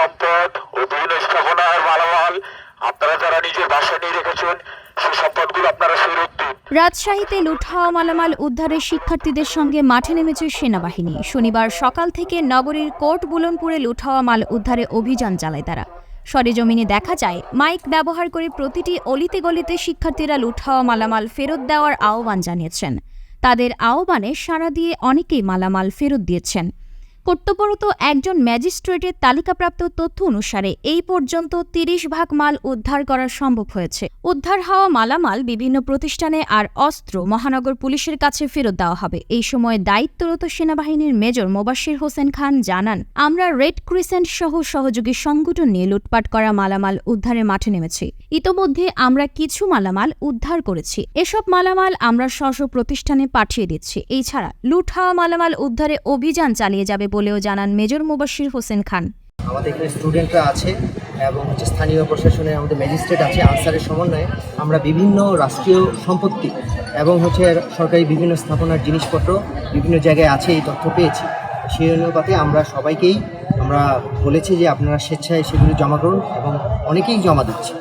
সম্পদ ও বিভিন্ন স্থাপনার মালামাল আপনারা যারা নিজের বাসায় নিয়ে রেখেছেন, সেই সম্পদগুলো আপনারা ফেরত দিন। রাজশাহীতে লুট হওয়া মালামাল উদ্ধারে শিক্ষার্থীদের সঙ্গে মাঠে নেমেছে সেনাবাহিনী। শনিবার সকাল থেকে নগরীর কোর্ট বুলনপুরে লুট হওয়া মাল উদ্ধারে অভিযান চালায় তারা। সরেজমিনে দেখা যায়, মাইক ব্যবহার করে প্রতিটি অলিতে গলিতে শিক্ষার্থীরা লুট হওয়া মালামাল ফেরত দেওয়ার আহ্বান জানিয়েছেন। তাদের আহ্বানে সাড়া দিয়ে অনেকেই মালামাল ফেরত দিয়েছেন। কর্তব্যরত একজন ম্যাজিস্ট্রেটের তালিকাপ্রাপ্ত তথ্য অনুসারে, এই পর্যন্ত তিরিশ ভাগ মাল উদ্ধার করা সম্ভব হয়েছে। উদ্ধার হওয়া মালামাল বিভিন্ন প্রতিষ্ঠানে আর অস্ত্র মহানগর পুলিশের কাছে ফেরত দেওয়া হবে। এই সময় দায়িত্বরত সেনাবাহিনীর মেজর মোবাশ্বির হোসেন খান জানান, আমরা রেড ক্রিসেন্ট সহ সহযোগী সংগঠন নিয়ে লুটপাট করা মালামাল উদ্ধারে মাঠে নেমেছি। ইতোমধ্যে আমরা কিছু মালামাল উদ্ধার করেছি। এসব মালামাল আমরা স্ব প্রতিষ্ঠানে পাঠিয়ে দিচ্ছি। এছাড়া, লুট হওয়া মালামাল উদ্ধারে অভিযান চালিয়ে যাবে বলেও জানান মেজর মোবাশ্বির হোসেন খান। আমাদের এখানে স্টুডেন্টরা আছে এবং হচ্ছে স্থানীয় প্রশাসনের আমাদের ম্যাজিস্ট্রেট আছে আনসারের সমন্বয়ে আমরা বিভিন্ন রাষ্ট্রীয় সম্পত্তি এবং হচ্ছে সরকারি বিভিন্ন স্থাপনার জিনিসপত্র বিভিন্ন জায়গায় আছে, এই তথ্য পেয়েছি। সেই অনুপাতে আমরা সবাইকেই আমরা বলেছি যে আপনারা স্বেচ্ছায় সেগুলো জমা করুন এবং অনেকেই জমা দিচ্ছে।